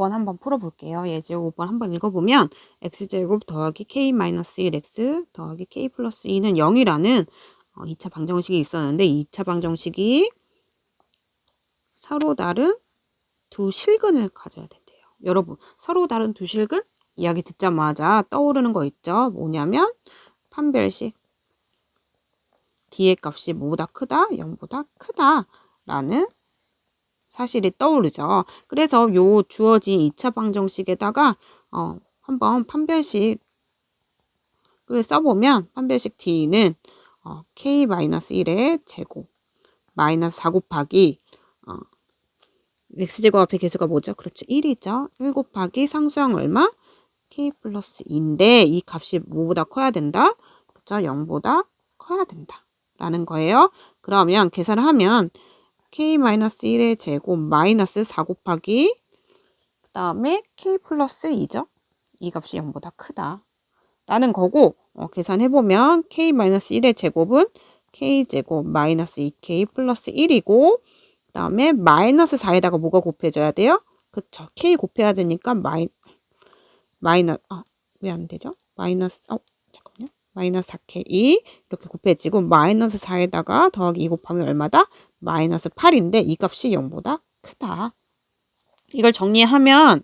5번 한번 풀어볼게요. 예제곱 5번 한번 읽어보면 x제곱 더하기 k-1x 더하기 k 플러스 2는 0이라는 2차 방정식이 있었는데 2차 방정식이 서로 다른 두 실근을 가져야 된대요. 여러분 서로 다른 두 실근 이야기 듣자마자 떠오르는 거 있죠? 뭐냐면 판별식 뒤의 값이 뭐보다 크다? 0보다 크다 라는 사실이 떠오르죠. 그래서 요 주어진 2차 방정식에다가 어, 한번 판별식을 써보면 판별식 D는 어, K-1의 제곱 마이너스 4 곱하기 어, X제곱 앞에 개수가 뭐죠? 그렇죠. 1이죠. 1 곱하기 상수항 얼마? K 플러스 2인데 이 값이 뭐보다 커야 된다? 그죠? 0보다 커야 된다. 라는 거예요. 그러면 계산을 하면 k-1의 제곱 마이너스 4 곱하기 그 다음에 k 플러스 2죠. 이 값이 0보다 크다. 라는 거고 어, 계산해보면 k-1의 제곱은 k제곱 마이너스 2k 플러스 1이고 그 다음에 마이너스 4에다가 뭐가 곱해져야 돼요? 그쵸. k 곱해야 되니까 마이, 마이너스 아, 왜 안 되죠? 마이너스 어 잠깐만요. 마이너스 4k 이렇게 곱해지고 마이너스 4에다가 더하기 2 곱하면 얼마다? 마이너스 8인데 이 값이 0보다 크다. 이걸 정리하면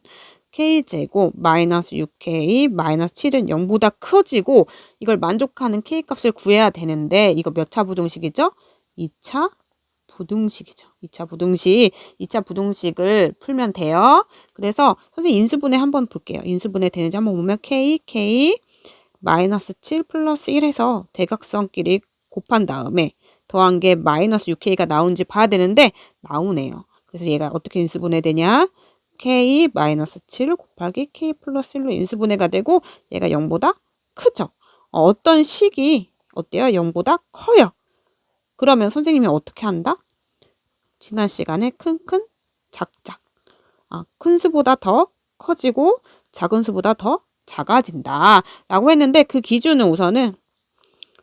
k제곱 마이너스 6k 마이너스 7은 0보다 커지고 이걸 만족하는 k 값을 구해야 되는데 이거 몇 차 부등식이죠? 2차 부등식이죠. 2차 부등식, 2차 부등식을 풀면 돼요. 그래서 선생님 인수분해 한번 볼게요. 인수분해 되는지 한번 보면 k, k 마이너스 7 플러스 1해서 대각선끼리 곱한 다음에 더한 게 마이너스 6k가 나온지 봐야 되는데 나오네요. 그래서 얘가 어떻게 인수분해 되냐? k 마이너스 7 곱하기 k 플러스 1로 인수분해가 되고 얘가 0보다 크죠. 어, 떤 식이 어때요? 0보다 커요. 그러면 선생님이 어떻게 한다? 지난 시간에 큰큰 작작 아, 큰 수보다 더 커지고 작은 수보다 더 작아진다 라고 했는데 그 기준은 우선은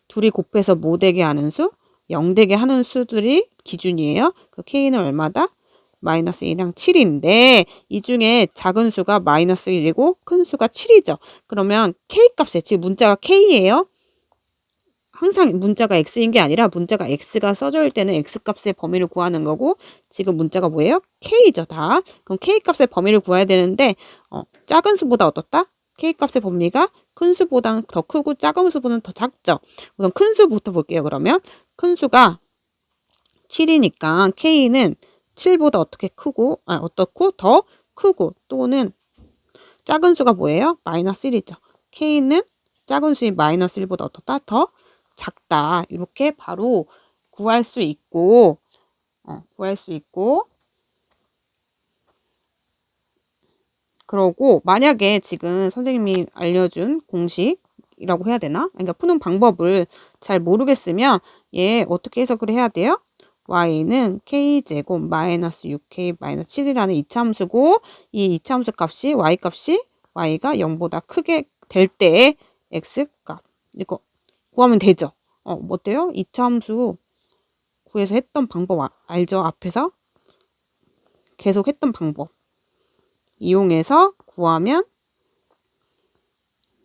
둘이 곱해서 못 되게 하는 수 0되게 하는 수들이 기준이에요. 그 k는 얼마다? 마이너스 1이랑 7인데 이 중에 작은 수가 마이너스 1이고 큰 수가 7이죠. 그러면 k 값에 지금 문자가 k예요. 항상 문자가 x인 게 아니라 문자가 x가 써져 있을 때는 x 값의 범위를 구하는 거고 지금 문자가 뭐예요? k죠 다. 그럼 k 값의 범위를 구해야 되는데 어, 작은 수보다 어떻다? k 값의 범위가 큰 수보다 더 크고 작은 수보다는 더 작죠. 우선 큰 수부터 볼게요. 그러면 큰 수가 7이니까 k는 7보다 어떻게 크고 아 어떻고 더 크고 또는 작은 수가 뭐예요? 마이너스 1이죠. k는 작은 수인 마이너스 1보다 어떻다? 더 작다. 이렇게 바로 구할 수 있고 어, 구할 수 있고 그러고 만약에 지금 선생님이 알려준 공식이라고 해야 되나? 그러니까 푸는 방법을 잘 모르겠으면 얘 어떻게 해석을 해야 돼요? y는 k제곱 마이너스 6k 마이너스 7이라는 이차함수고 이 이차함수 값이 y 값이 y가 0보다 크게 될 때 x 값 이거 구하면 되죠. 어, 뭐 어때요? 이차함수 구해서 했던 방법 아, 알죠? 앞에서 계속 했던 방법 이용해서 구하면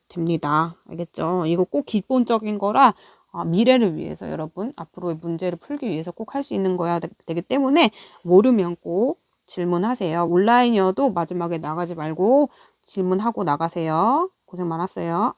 됩니다. 알겠죠? 이거 꼭 기본적인 거라 아, 미래를 위해서 여러분 앞으로의 문제를 풀기 위해서 꼭 할 수 있는 거야 되기 때문에 모르면 꼭 질문하세요. 온라인이어도 마지막에 나가지 말고 질문하고 나가세요. 고생 많았어요.